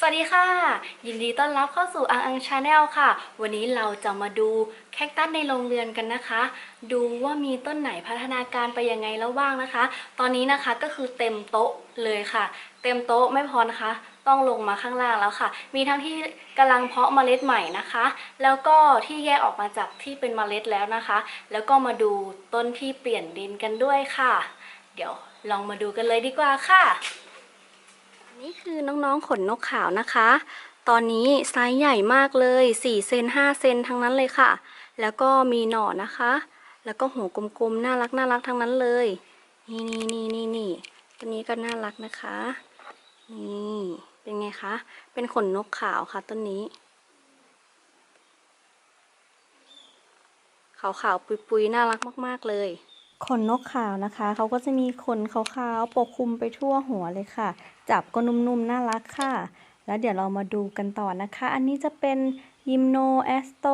สวัสดีค่ะ ยินดีต้อนรับเข้าสู่อังอังชาแนลค่ะ วันนี้เราจะมาดูแคคตัสในโรงเรือนกันนะคะ ดูว่ามีต้นไหนพัฒนาการไปยังไงแล้วบ้างนะคะ ตอนนี้นะคะก็คือเต็มโต๊ะเลยค่ะ เต็มโต๊ะไม่พอนะคะ ต้องลงมาข้างล่างแล้วค่ะ มีทั้งที่กำลังเพาะเมล็ดใหม่นะคะ แล้วก็ที่แยกออกมาจากที่เป็นเมล็ดแล้วนะคะ แล้วก็มาดูต้นที่เปลี่ยนดินกันด้วยค่ะ เดี๋ยวลองมาดูกันเลยดีกว่าค่ะ คือน้องๆขนนกขาวนะคะ ตอนนี้ไซส์ใหญ่มากเลย4เซน5เซนทั้งนั้นเลยค่ะ แล้วก็มีหน่อนะคะ แล้วก็หัวกลมๆน่ารักน่ารักทั้งนั้นเลย นี่นี่นี่นี่นี่ตัวนี้ก็น่ารักนะคะ นี่เป็นไงคะ เป็นขนนกขาวค่ะต้นนี้ ขาวๆปุยๆน่ารักมากๆเลย ขนนกขาวนะคะ เขาก็จะมีขนขาวๆปกคลุมไปทั่วหัวเลยค่ะ จับก็นุ่มๆ น่ารักค่ะ แล้วเดี๋ยวเรามาดูกันต่อนะคะ อันนี้จะเป็นยิมโนแอสโต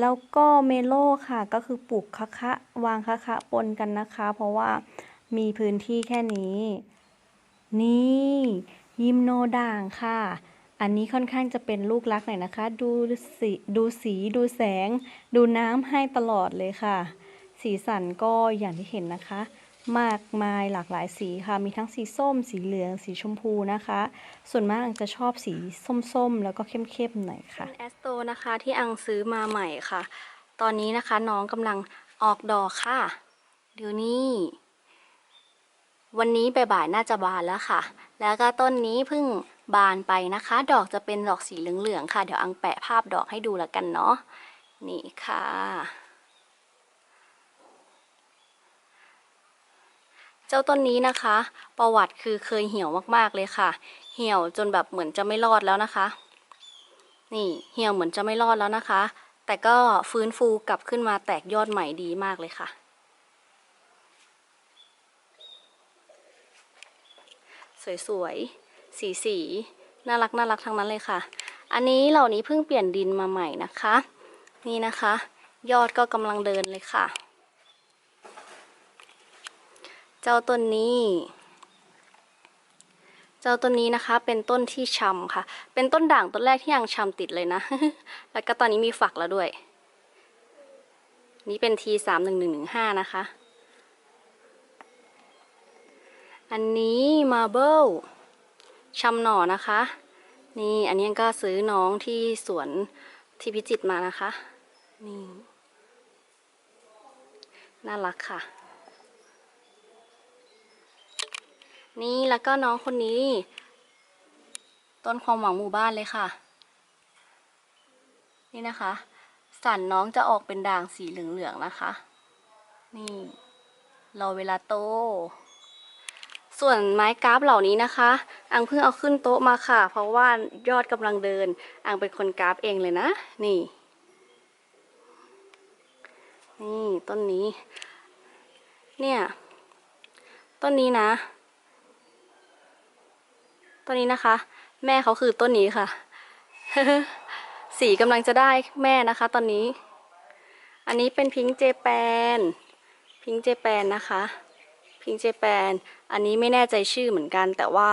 แล้วก็เมโลค่ะ ก็คือปลูกคะคะ วางคะคะปนกันนะคะ เพราะว่ามีพื้นที่แค่นี้ นี่ยิมโนด่างค่ะ อันนี้ค่อนข้างจะเป็นลูกรักหน่อยนะคะ ดูสีดูสีดูแสง ดูน้ำให้ตลอดเลยค่ะ สีสันก็อย่างที่เห็นนะคะ มากมายหลากหลายสีค่ะ มีทั้งสีส้ม สีเหลือง สีชมพูนะคะ ส่วนมากอังจะชอบสีส้มๆ แล้วก็เข้มๆหน่อยค่ะแอสโตนะคะที่อังซื้อมาใหม่ค่ะ ตอนนี้นะคะน้องกำลังออกดอกค่ะเดี๋ยวนี้วันนี้บ่ายๆน่าจะบานแล้วค่ะ แล้วก็ต้นนี้เพิ่งบานไปนะคะ ดอกจะเป็นดอกสีเหลืองๆค่ะ เดี๋ยวอังแปะภาพดอกให้ดูแล้วกันเนาะ นี่ค่ะ เจ้าต้นนี้นะคะ ประวัติคือเคยเหี่ยวมากๆเลยค่ะ เหี่ยวจนแบบเหมือนจะไม่รอดแล้วนะคะ นี่เหี่ยวเหมือนจะไม่รอดแล้วนะคะ แต่ก็ฟื้นฟูกลับขึ้นมาแตกยอดใหม่ดีมากเลยค่ะ สวยๆ สีสีน่ารักน่ารักทั้งนั้นเลยค่ะ อันนี้เหล่านี้เพิ่งเปลี่ยนดินมาใหม่นะคะ นี่นะคะ ยอดก็กำลังเดินเลยค่ะ เจ้าต้นนี้ เจ้าต้นนี้นะคะ เป็นต้นที่ชำค่ะ เป็นต้นด่างต้นแรกที่ยังชำติดเลยนะ แล้วก็ตอนนี้มีฝักแล้วด้วย นี่เป็นทีสามหนึ่งหนึ่งหนึ่งห้านะคะ อันนี้มาเบิลชำหน่อนะคะ นี่อันนี้ก็ซื้อน้องที่สวนที่พิจิตรมานะคะ นี่ น่ารักค่ะ นี่แล้วก็น้องคนนี้ ต้นความหวังหมู่บ้านเลยค่ะ นี่นะคะ สันน้องจะออกเป็นด่างสีเหลืองๆนะคะ นี่รอเวลาโต ส่วนไม้กราฟเหล่านี้นะคะ อังเพิ่งเอาขึ้นโต๊ะมาค่ะ เพราะว่ายอดกำลังเดิน อังเป็นคนกราฟเองเลยนะ นี่ นี่ต้นนี้ เนี่ย ต้นนี้นะ ต้นนี้นะคะ แม่เขาคือต้นนี้ค่ะ สีกำลังจะได้แม่นะคะ ตอนนี้ อันนี้เป็นพิงค์เจแปน พิงค์เจแปนนะคะ พิงค์เจแปน อันนี้ไม่แน่ใจชื่อเหมือนกัน แต่ว่า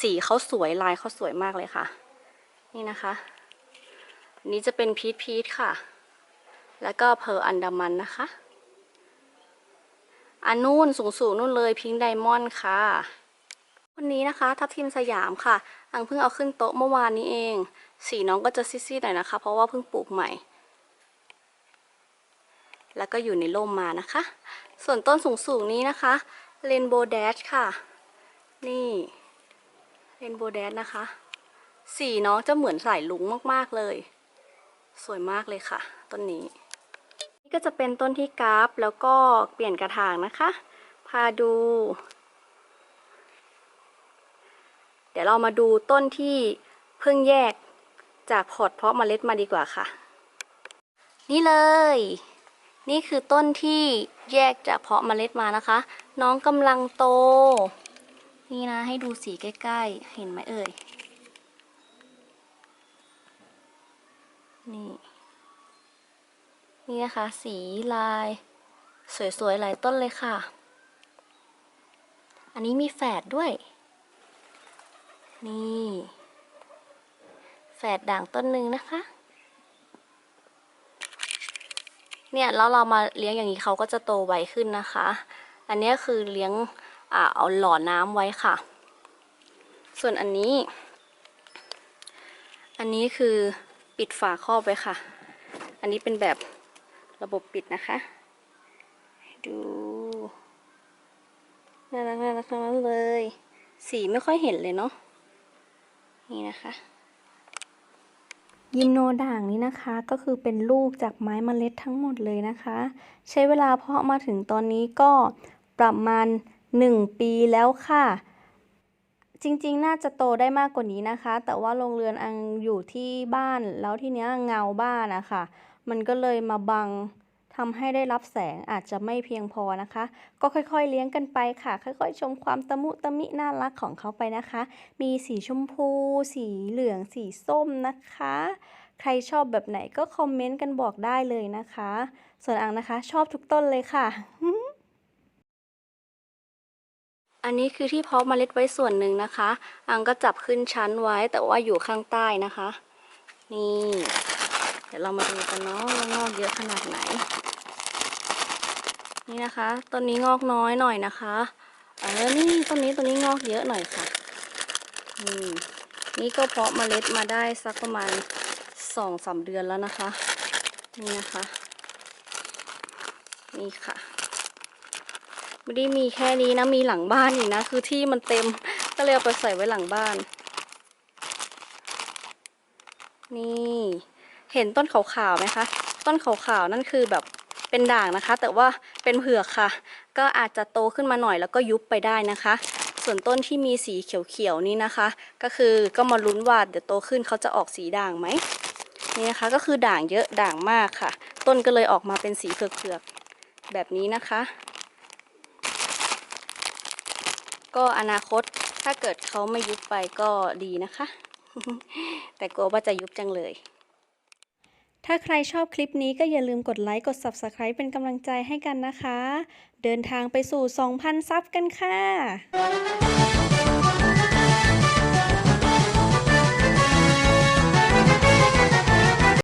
สีเขาสวยลายเขาสวยมากเลยค่ะ นี่นะคะอันนี้จะเป็นพีทพีทค่ะ แล้วก็เพอร์อันดามันนะคะอันนู้นสูงๆนู่นเลยพิงค์ไดมอนด์ค่ะ วันนี้นะคะทับทิมสยามค่ะ อังเพิ่งเอาขึ้นโต๊ะเมื่อวานนี้เอง สีน้องก็จะซีดๆหน่อยนะคะ เพราะว่าเพิ่งปลูกใหม่ แล้วก็อยู่ในร่มมานะคะ ส่วนต้นสูงๆนี้นะคะเรนโบว์แดชค่ะ นี่เรนโบว์แดชนะคะ สีน้องจะเหมือนสายลุงมากๆเลย สวยมากเลยค่ะ ต้นนี้ นี่ก็จะเป็นต้นที่กราฟแล้วก็เปลี่ยนกระถางนะคะ พาดู เดี๋ยวเรามาดูต้นที่เพิ่งแยกจากพอร์ตเพาะเมล็ดมาดีกว่าค่ะ นี่เลย นี่คือต้นที่แยกจากเพาะเมล็ดมานะคะ น้องกำลังโต นี่นะให้ดูสีใกล้ๆ เห็นไหมเอ่ย นี่ นี่นะคะ สีลาย สวยๆ หลายต้นเลยค่ะ อันนี้มีแฝดด้วย นี่แฝดด่างต้นหนึ่งนะคะ เนี่ยแล้วเรามาเลี้ยงอย่างนี้เขาก็จะโตไวขึ้นนะคะ อันนี้คือเลี้ยงอ่าเอาหล่อน้ำไว้ค่ะ ส่วนอันนี้ อันนี้คือปิดฝาครอบไว้ค่ะ อันนี้เป็นแบบระบบปิดนะคะ ดูน่ารักน่ารักทั้งนั้นเลย สีไม่ค่อยเห็นเลยเนาะ นี่นะคะยิมโนด่างนี้นะคะก็คือเป็นลูกจากไม้มเมล็ดทั้งหมดเลยนะคะ ใช้เวลาเพาะมาถึงตอนนี้ก็ประมาณ 1 ปีแล้วค่ะ จริงๆ น่าจะโตได้มากกว่านี้นะคะ แต่ว่าโรงเรือนอังอยู่ที่บ้านแล้วทีเนี้ยเงาบ้านนะคะมันก็เลยมาบัง ทำให้ได้รับแสงอาจจะไม่เพียงพอนะคะ ก็ค่อยๆเลี้ยงกันไปค่ะ ค่อยๆ ชมความตะมุตะมิน่ารักของเขาไปนะคะ มีสีชมพู สีเหลือง สีส้มนะคะ ใครชอบแบบไหนก็คอมเมนต์กันบอกได้เลยนะคะ ส่วนอังนะคะ ชอบทุกต้นเลยค่ะอันนี้คือที่เพาะเมล็ดไว้ส่วนหนึ่งนะคะ อังก็จับขึ้นชั้นไว้แต่ว่าอยู่ข้างใต้นะคะ นี่ เดี๋ยวเรามาดูกันเนาะว่างอกเยอะขนาดไหน นี่นะคะต้นนี้งอกน้อยหน่อยนะคะเออนี่ต้นนี้ต้นนี้งอกเยอะหน่อยค่ะนี่นี่ก็เพาะเมล็ดมาได้สักประมาณสองสามเดือนแล้วนะคะ นี่นะคะ นี่ค่ะไม่ได้มีแค่นี้นะมีหลังบ้านอีกนะ คือที่มันเต็มก็เลยเอาไปใส่ไว้หลังบ้าน นี่ เห็นต้นขาวๆไหมคะ ต้นขาวๆนั่นคือแบบ เป็นด่างนะคะ แต่ว่าเป็นเผือกค่ะ ก็อาจจะโตขึ้นมาหน่อยแล้วก็ยุบไปได้นะคะ ส่วนต้นที่มีสีเขียวๆนี่นะคะ ก็คือก็มาลุ้นว่าเดี๋ยวโตขึ้นเขาจะออกสีด่างไหมนี่นะคะก็คือด่างเยอะด่างมากค่ะ ต้นก็เลยออกมาเป็นสีเผือกๆแบบนี้นะคะ ก็อนาคตถ้าเกิดเขาไม่ยุบไปก็ดีนะคะ แต่กลัวว่าจะยุบจังเลย ถ้าใครชอบคลิปนี้ก็อย่าลืมกดไลค์ กด Subscribe เป็นกำลังใจให้กันนะคะ เดินทางไปสู่ 2,000 ซับกันค่ะ